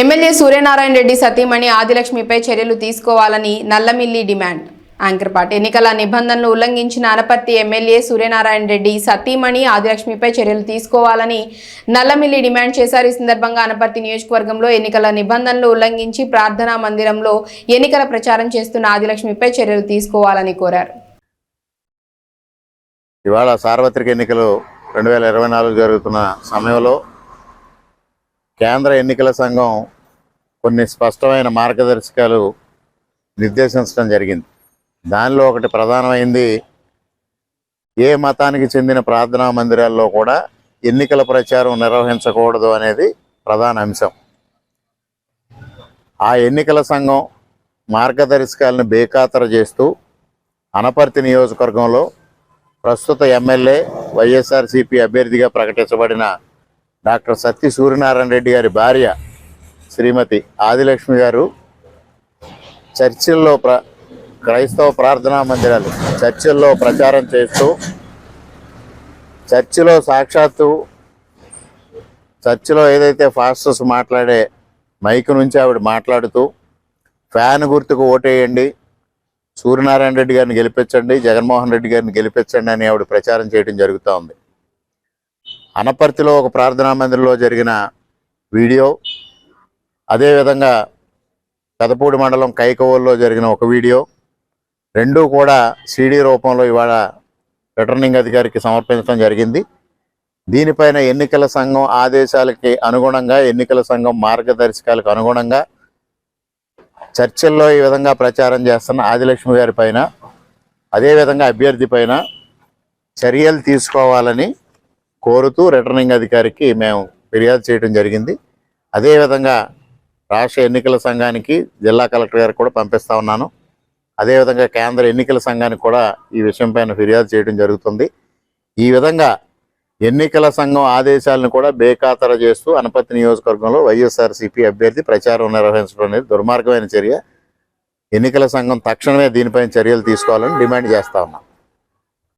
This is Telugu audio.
ఎమ్మెల్యే సూర్యనారాయణ రెడ్డి సతీమణి ఆదిలక్ష్మిపై చర్యలు తీసుకోవాలని నల్లమిల్లి డిమాండ్. యాంకర్పాటి ఎన్నికల నిబంధనలు ఉల్లంఘించిన అనపర్తి ఎమ్మెల్యే సూర్యనారాయణ రెడ్డి సతీమణి ఆదిలక్ష్మిపై చర్యలు తీసుకోవాలని నల్లమిల్లి డిమాండ్ చేశారు. ఈ సందర్భంగా అనపర్తి నియోజకవర్గంలో ఎన్నికల నిబంధనలు ఉల్లంఘించి ప్రార్థనా మందిరంలో ఎన్నికల ప్రచారం చేస్తున్న ఆదిలక్ష్మిపై చర్యలు తీసుకోవాలని కోరారు. ఇవాళ సార్వత్రిక ఎన్నికలు రెండు వేల ఇరవై నాలుగు జరుగుతున్న సమయంలో కేంద్ర ఎన్నికల సంఘం కొన్ని స్పష్టమైన మార్గదర్శకాలు నిర్దేశించడం జరిగింది. దానిలో ఒకటి ప్రధానమైంది ఏ మతానికి చెందిన ప్రార్థనా మందిరాల్లో కూడా ఎన్నికల ప్రచారం నిర్వహించకూడదు అనేది ప్రధాన అంశం. ఆ ఎన్నికల సంఘం మార్గదర్శకాలను బేఖాతరు చేస్తూ అనపర్తి నియోజకవర్గంలో ప్రస్తుత ఎమ్మెల్యే వైఎస్ఆర్సీపీ అభ్యర్థిగా ప్రకటించబడిన డాక్టర్ సత్య సూర్యనారాయణ రెడ్డి గారి భార్య శ్రీమతి ఆదిలక్ష్మి గారు చర్చిల్లో ప్ర క్రైస్తవ ప్రార్థనా మందిరాలు చర్చిల్లో ప్రచారం చేస్తూ చర్చిలో సాక్షాత్తు చర్చిలో ఏదైతే ఫాస్టర్స్ మాట్లాడే మైక్ నుంచి ఆవిడ మాట్లాడుతూ ఫ్యాన్ గుర్తుకు ఓటేయండి సూర్యనారాయణ రెడ్డి గారిని గెలిపించండి జగన్మోహన్ రెడ్డి గారిని గెలిపించండి అని ఆవిడ ప్రచారం చేయడం జరుగుతూ ఉంది. అనపర్తిలో ఒక ప్రార్థనా మందిరంలో జరిగిన వీడియో అదేవిధంగా పెదపూడి మండలం కైకవోల్లో జరిగిన ఒక వీడియో రెండూ కూడా సీడీ రూపంలో ఇవాళ రిటర్నింగ్ అధికారికి సమర్పించడం జరిగింది. దీనిపైన ఎన్నికల సంఘం ఆదేశాలకి అనుగుణంగా ఎన్నికల సంఘం మార్గదర్శకాలకు అనుగుణంగా చర్చల్లో ఈ విధంగా ప్రచారం చేస్తున్న ఆదిలక్ష్మి గారి పైన అదేవిధంగా అభ్యర్థి పైన చర్యలు తీసుకోవాలని కోరుతూ రిటర్నింగ్ అధికారికి మేము ఫిర్యాదు చేయడం జరిగింది. అదేవిధంగా రాష్ట్ర ఎన్నికల సంఘానికి జిల్లా కలెక్టర్ గారికి కూడా పంపిస్తా ఉన్నాను. అదేవిధంగా కేంద్ర ఎన్నికల సంఘానికి కూడా ఈ విషయం పైన ఫిర్యాదు చేయడం జరుగుతుంది. ఈ విధంగా ఎన్నికల సంఘం ఆదేశాలను కూడా బేఖాతర చేస్తూ అనపతి నియోజకవర్గంలో వైఎస్ఆర్సీపీ అభ్యర్థి ప్రచారం నిర్వహించడం అనేది దుర్మార్గమైన చర్య. ఎన్నికల సంఘం తక్షణమే దీనిపైన చర్యలు తీసుకోవాలని డిమాండ్ చేస్తా ఉన్నాం.